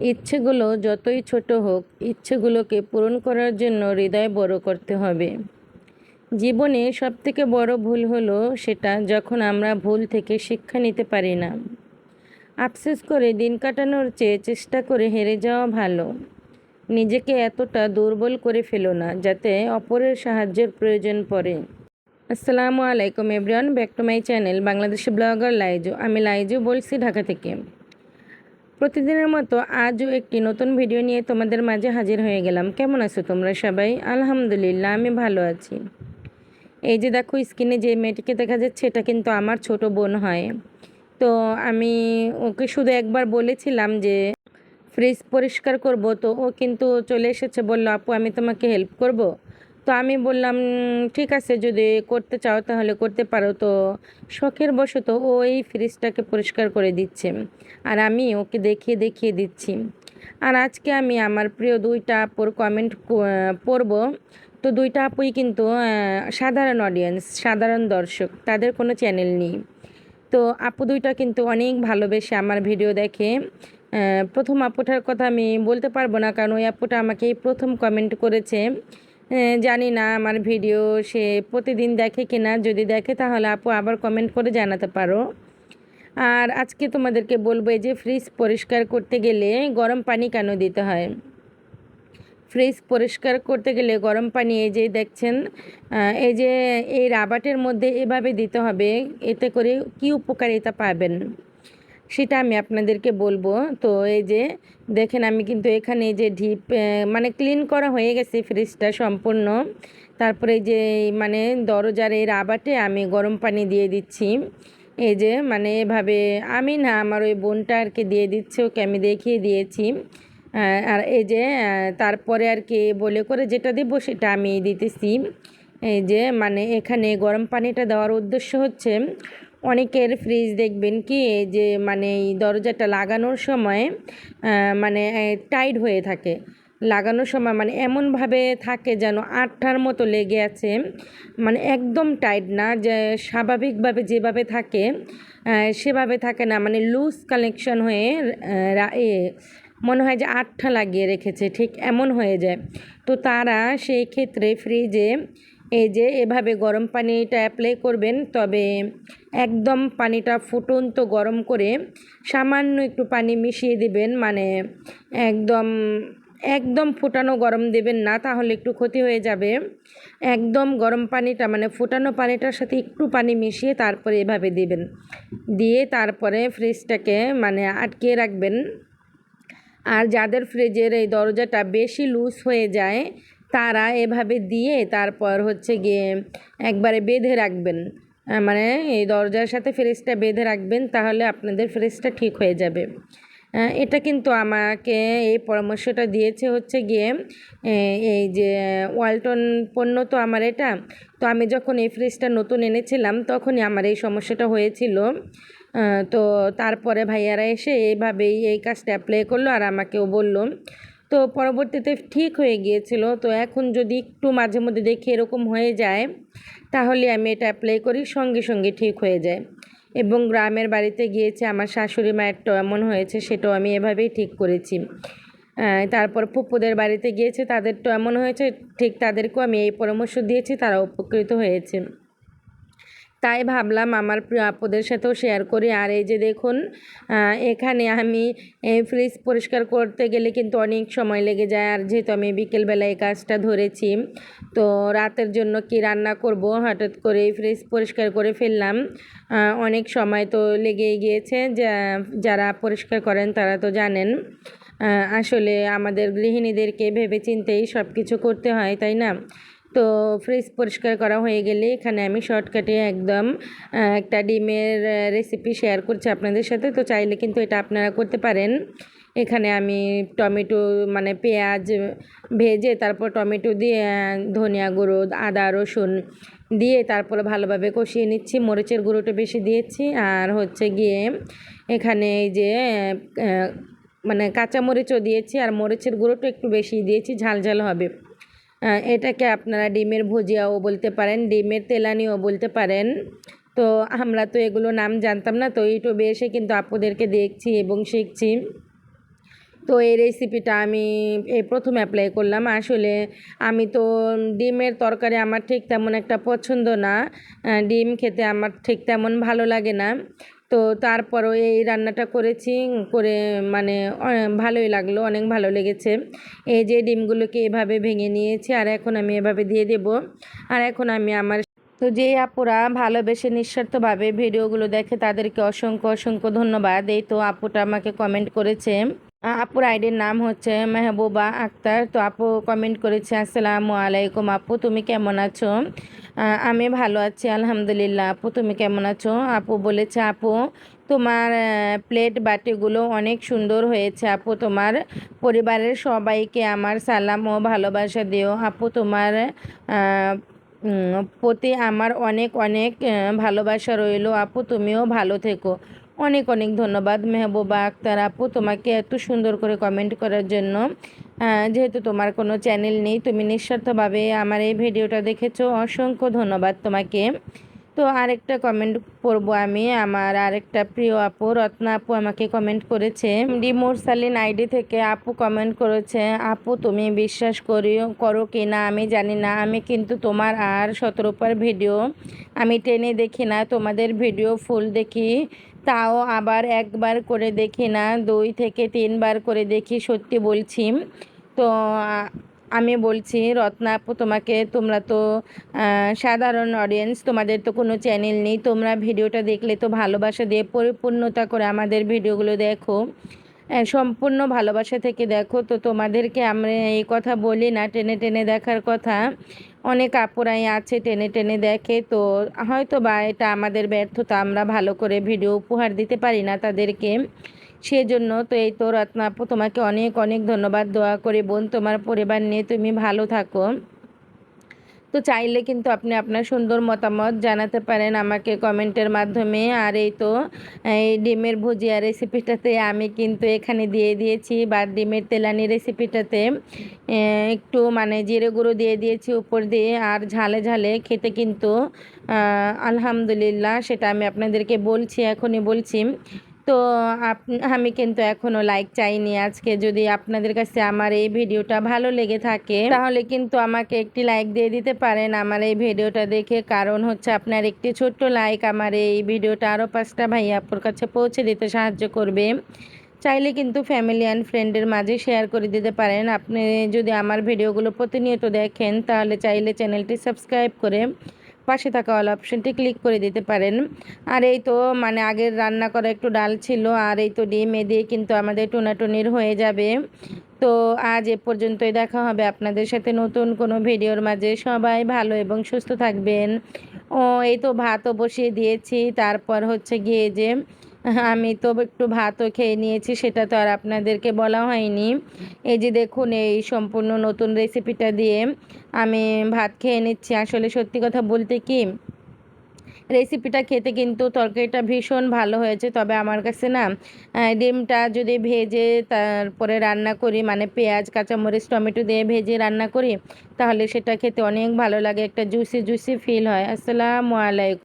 ইচ্ছেগুলো যতই ছোট হোক, ইচ্ছেগুলোকে পূরণ করার জন্য হৃদয় বড় করতে হবে। জীবনে সবথেকে বড় ভুল হলো সেটা যখন আমরা ভুল থেকে শিক্ষা নিতে পারি না। আফসোস করে দিন কাটানোর চেয়ে চেষ্টা করে হেরে যাওয়া ভালো। নিজেকে এতটা দুর্বল করে ফেলো না, যাতে অপরের সাহায্যের প্রয়োজন পড়ে। আসসালামু আলাইকুম everyone, back to my channel Bangladeshi blogger Laiju. আমি লাইজু বলছি ঢাকা থেকে। প্রতিদিনের মতো আজও একটি নতুন ভিডিও নিয়ে তোমাদের মাঝে হাজির হয়ে গেলাম। কেমন আছো তোমরা সবাই? আলহামদুলিল্লাহ, আমি ভালো আছি। এই যে দেখো স্ক্রিনে যে মেয়েটিকে দেখা যাচ্ছে, এটা কিন্তু আমার ছোট বোন হয়। তো আমি ওকে শুধু একবার বলেছিলাম যে ফ্রিজ পরিষ্কার করব, তো ও কিন্তু চলে এসেছে, বলল, আপু, আমি তোমাকে হেল্প করব? তো আমি বললাম ঠিক আছে, যদি করতে চাও তাহলে করতে পারো। তো শখের বশত ও এই ফ্রিজটাকে পরিষ্কার করে দিচ্ছে। আর আমি ওকে দেখিয়ে দেখিয়ে দিচ্ছি। আর আজকে আমি আমার প্রিয় দুইটা আপুর কমেন্ট পড়ব। তো দুইটা আপুই কিন্তু সাধারণ অডিয়েন্স সাধারণ দর্শক, তাদের কোনো চ্যানেল নেই। তো আপু দুইটা কিন্তু অনেক ভালোবেসে আমার ভিডিও দেখে। প্রথম আপুটার কথা আমি বলতে পারব না, কারণ ওই আপুটা আমাকে প্রথম কমেন্ট করেছে। জানি না আমার ভিডিও সে প্রতিদিন দেখে কিনা যদি দেখে তাহলে আপু আবার কমেন্ট করে জানাতে পারো। আর আজকে তোমাদেরকে বলব যে ফ্রিজ পরিষ্কার করতে গেলে গরম পানি কেন দিতে হয়? ফ্রিজ পরিষ্কার করতে গেলে গরম পানি এই যে দেখছেন এই যে এই রাবাটের মধ্যে এভাবে দিতে হবে, এতে করে কি উপকারিতা পাবেন? সেটা আমি আপনাদেরকে বলব। তো এই যে, দেখেন আমি কিন্তু এখানে যে ঢিপ মানে ক্লিন করা হয়ে গেছে ফ্রিজটা সম্পূর্ণ। তারপরে যে মানে দরজার এই রাবাটে আমি গরম পানি দিয়ে দিচ্ছি। এই যে মানে এভাবে, আমি না আমার ওই বোনটা আর কি দিয়ে দিচ্ছে, ওকে আমি দেখিয়ে দিয়েছি। আর এই যে তারপরে আর কি বলে করে যেটা দেবো সেটা আমি দিতেছি। এই যে মানে এখানে গরম পানিটা দেওয়ার উদ্দেশ্য হচ্ছে অনেকের ফ্রিজ দেখবেন কি যে মানে এই দরজাটা লাগানোর সময় মানে টাইট হয়ে থাকে। লাগানোর সময় মানে এমনভাবে থাকে যেন আটটার মতো লেগে আছে। মানে একদম টাইট না, যে স্বাভাবিকভাবে যেভাবে থাকে সেভাবে থাকে না। মানে লুজ কানেকশন হয়ে মনে হয় যে আটটা লাগিয়ে রেখেছে, ঠিক এমন হয়ে যায়। তো তারা সেই ক্ষেত্রে ফ্রিজে এই যে এভাবে গরম পানিটা অ্যাপ্লাই করবেন, তবে একদম পানিটা ফুটন্ত গরম করে সামান্য একটু পানি মিশিয়ে দিবেন মানে একদম একদম ফুটানো গরম দেবেন না, তাহলে একটু ক্ষতি হয়ে যাবে। একদম গরম পানিটা মানে ফুটানো পানিটার সাথে একটু পানি মিশিয়ে তারপরে এভাবে দিবেন। দিয়ে তারপরে ফ্রিজটাকে মানে আটকে রাখবেন। আর যাদের ফ্রিজের এই দরজাটা বেশি লুজ হয়ে যায় তারা এভাবে দিয়ে তারপর হচ্ছে গিয়ে একবারে বেঁধে রাখবেন। মানে এই দরজার সাথে ফ্রিজটা বেঁধে রাখবেন, তাহলে আপনাদের ফ্রিজটা ঠিক হয়ে যাবে। এটা কিন্তু আমাকে এই পরামর্শটা দিয়েছে হচ্ছে গিয়ে এই যে ওয়ালটন পণ্য তো আমার এটা। তো আমি যখন এই ফ্রিজটা নতুন এনেছিলাম, তখনই আমার এই সমস্যাটা হয়েছিল। তো তারপরে ভাইয়ারা এসে এইভাবেই এই কাজটা অ্যাপ্লাই করল আর আমাকেও বলল। তো পরবর্তীতে ঠিক হয়ে গিয়েছিল। তো এখন যদি একটু মাঝে মধ্যে দেখি এরকম হয়ে যায়, তাহলে আমি এটা অ্যাপ্লাই করি, সঙ্গে সঙ্গে ঠিক হয়ে যায়। এবং গ্রামের বাড়িতে গিয়েছে, আমার শাশুড়ি মায়েরটাও এমন হয়েছে, সেটাও আমি এভাবেই ঠিক করেছি। তারপর পুপুদের বাড়িতে গিয়েছে তাদেরটা এমন হয়েছে, ঠিক তাদেরকেও আমি এই পরামর্শ দিয়েছি তারা উপকৃত হয়েছে। তাই ভাবলাম আমার আপুদের সাথেও শেয়ার করি। আর এই যে দেখুন এখানে আমি ফ্রিজ পরিষ্কার করতে গেলে কিন্তু অনেক সময় লেগে যায়। আর যেহেতু আমি বিকেলবেলা এই কাজটা ধরেছি, তো রাতের জন্য কি রান্না করব? হঠাৎ করে ফ্রিজ পরিষ্কার করে ফেললাম। অনেক সময় তো লেগেই গিয়েছে। যারা পরিষ্কার করেন তারা তো জানেন। আসলে আমাদের গৃহিণীদেরকে ভেবে চিন্তেই সব কিছু করতে হয়, তাই না? তো ফ্রিজ পরিষ্কার করা হয়ে গেলে এখানে আমি শর্টকাটে একদম একটা ডিমের রেসিপি শেয়ার করছি আপনাদের সাথে। তো চাইলে কিন্তু এটা আপনারা করতে পারেন। এখানে আমি টমেটো মানে পেঁয়াজ, ভেজে তারপর টমেটো দিয়ে ধনিয়া গুঁড়ো, আদা, রসুন দিয়ে তারপরে ভালোভাবে কষিয়ে নিচ্ছি। মরিচের গুঁড়োটা বেশি দিয়েছি। আর হচ্ছে গিয়ে এখানে এই যে মানে কাঁচা মরিচও দিয়েছি। আর মরিচের গুঁড়োটা একটু বেশি দিয়েছি, ঝাল ঝাল হবে। এটাকে আপনারা ডিমের ভুজিয়াও বলতে পারেন, ডিমের তেলানিও বলতে পারেন। তো আমরা তো এগুলো নাম জানতাম না, তো ইউটিউবে এসে কিন্তু আপুদেরকে দেখছি এবং শিখছি। তো এই রেসিপিটা আমি এই প্রথম অ্যাপ্লাই করলাম। আসলে আমি তো ডিমের তরকারি আমার ঠিক তেমন একটা পছন্দ না। ডিম খেতে আমার ঠিক তেমন ভালো লাগে না। তো তারপরও এই রান্নাটা করেছি করে মানে ভালোই লাগল, অনেক ভালো লেগেছে। এই যে ডিমগুলোকে এভাবে ভেঙে নিয়েছি, আর এখন আমি এভাবে দিয়ে দেব। আর এখন আমি আমার তো যে আপুরা ভালোবেসে নিঃস্বার্থভাবে ভিডিওগুলো দেখে তাদেরকে অসংখ্য অসংখ্য ধন্যবাদ। এই তো আপুটা আমাকে কমেন্ট করেছে। আপুর আইডির নাম হচ্ছে মেহবুবা আক্তার। তো আপু কমেন্ট করেছে, আসসালামু আলাইকুম আপু, তুমি কেমন আছো? আমি ভালো আছি, আলহামদুলিল্লাহ। আপু, তুমি কেমন আছো? আপু বলেছে, আপু, তোমার প্লেট বাটিগুলো অনেক সুন্দর হয়েছে। আপু, তোমার পরিবারের সবাইকে আমার সালাম ও ভালোবাসা দিও। আপু, তোমার প্রতি আমার অনেক অনেক ভালোবাসা রইল। আপু, তুমিও ভালো থেকো। অনেক অনেক ধন্যবাদ মেহবুবা আক্তার। আপু, তোমাকে এত সুন্দর করে কমেন্ট করার জন্য। যেহেতু তোমার কোনো চ্যানেল নেই, তুমি নিঃস্বার্থভাবে আমার এই ভিডিওটা দেখেছ, অসংখ্য ধন্যবাদ তোমাকে। তো আরেকটা কমেন্ট করব আমি, আমার আরেকটা প্রিয় আপু, রত্না আপু আমাকে কমেন্ট করেছে। ডি মোরসালিন আইডি থেকে আপু কমেন্ট করেছে, আপু, তুমি বিশ্বাস করিও, করো কি না, আমি জানি না, আমি কিন্তু তোমার আর সতেরোপার ভিডিও আমি টেনে দেখি না, তোমাদের ভিডিও ফুল দেখি। তাও আবার একবার করে দেখি না, দুই থেকে তিনবার করে দেখি, সত্যি বলছি। তো আমি বলছি, রত্না আপু, তোমাকে তোমরা তো সাধারণ অডিয়েন্স তোমাদের তো কোনো চ্যানেল নেই, তোমরা ভিডিওটা দেখলে তো ভালোবাসা দিয়ে পরিপূর্ণতা করে আমাদের ভিডিওগুলো দেখো। সম্পূর্ণ ভালোবাসা থেকে দেখো, তো তোমাদেরকে আমরা এই কথা বলি না, টেনে টেনে দেখার কথা। অনেক আপুরাই আছে, টেনে টেনে দেখে, তো হয়তো বা এটা আমাদের ব্যর্থতা, আমরা ভালো করে ভিডিও উপহার দিতে পারি না তাদেরকে। সেজন্য তো এই তো রত্না আপু, তোমাকে অনেক অনেক ধন্যবাদ, দোয়া করে। বোন, তোমার পরিবার নিয়ে তুমি ভালো থাকো। তো চাইলে কিন্তু আপনি আপনার সুন্দর মতামত জানাতে পারেন আমাকে কমেন্টের মাধ্যমে। আর এই তো, এই ডিমের ভুজিয়া রেসিপিটাতে আমি কিন্তু এখানে দিয়ে দিয়েছি বা ডিমের তেলানি রেসিপিটাতে একটু মানে জিরে গুঁড়ো দিয়ে দিয়েছি উপর দিয়ে। আর ঝালে ঝালে খেতে কিন্তু আলহামদুলিল্লাহ সেটা আমি আপনাদেরকে বলছি, এখনই বলছি। তো আমি কিন্তু এখনও লাইক চাইনি আজকে। যদি আপনাদের কাছে আমার এই ভিডিওটা ভালো লেগে থাকে, তাহলে কিন্তু আমাকে একটি লাইক দিয়ে দিতে পারেন আমার এই ভিডিওটা দেখে। কারণ হচ্ছে আপনার একটি ছোট্ট লাইক আমার এই ভিডিওটা আরও পাঁচটা ভাই আপুর কাছে পৌঁছে দিতে সাহায্য করবে। চাইলে কিন্তু ফ্যামিলি অ্যান্ড ফ্রেন্ডের মাঝে শেয়ার করে দিতে পারেন। আপনি যদি আমার ভিডিওগুলো প্রতিনিয়ত দেখেন, তাহলে চাইলে চ্যানেলটি সাবস্ক্রাইব করে পাশে থাকা অল অপশনটি ক্লিক করে দিতে পারেন। আর এই তো মানে আগের রান্না করা একটু ডাল ছিল, আর এই তো ডিম, এ দিয়ে কিন্তু আমাদের টুনাটুনির হয়ে যাবে। তো আজ এ পর্যন্তই দেখা হবে আপনাদের সাথে নতুন কোনো ভিডিওর মাঝে। সবাই ভালো এবং সুস্থ থাকবেন। ও, এই তো ভাতও বসিয়ে দিয়েছি। তারপর হচ্ছে গিয়ে যে আমি তো একটু ভাতও খেয়ে নিয়েছি, সেটা তো আর আপনাদেরকে বলা হয়নি। এই যে দেখুন, এই সম্পূর্ণ নতুন রেসিপিটা দিয়ে আমি ভাত খেয়ে নিচ্ছি। আসলে সত্যি কথা বলতে কি রেসিপিটা খেতে কিন্তু তরকারিটা ভীষণ ভালো হয়েছে। তবে আমার কাছে না ডিমটা যদি ভেজে তারপরে রান্না করি মানে পেঁয়াজ, কাঁচামরিচ, টমেটো দিয়ে ভেজে রান্না করি, তাহলে সেটা খেতে অনেক ভালো লাগে, একটা জুসি জুসি ফিল হয়। আসসালামু আলাইকুম।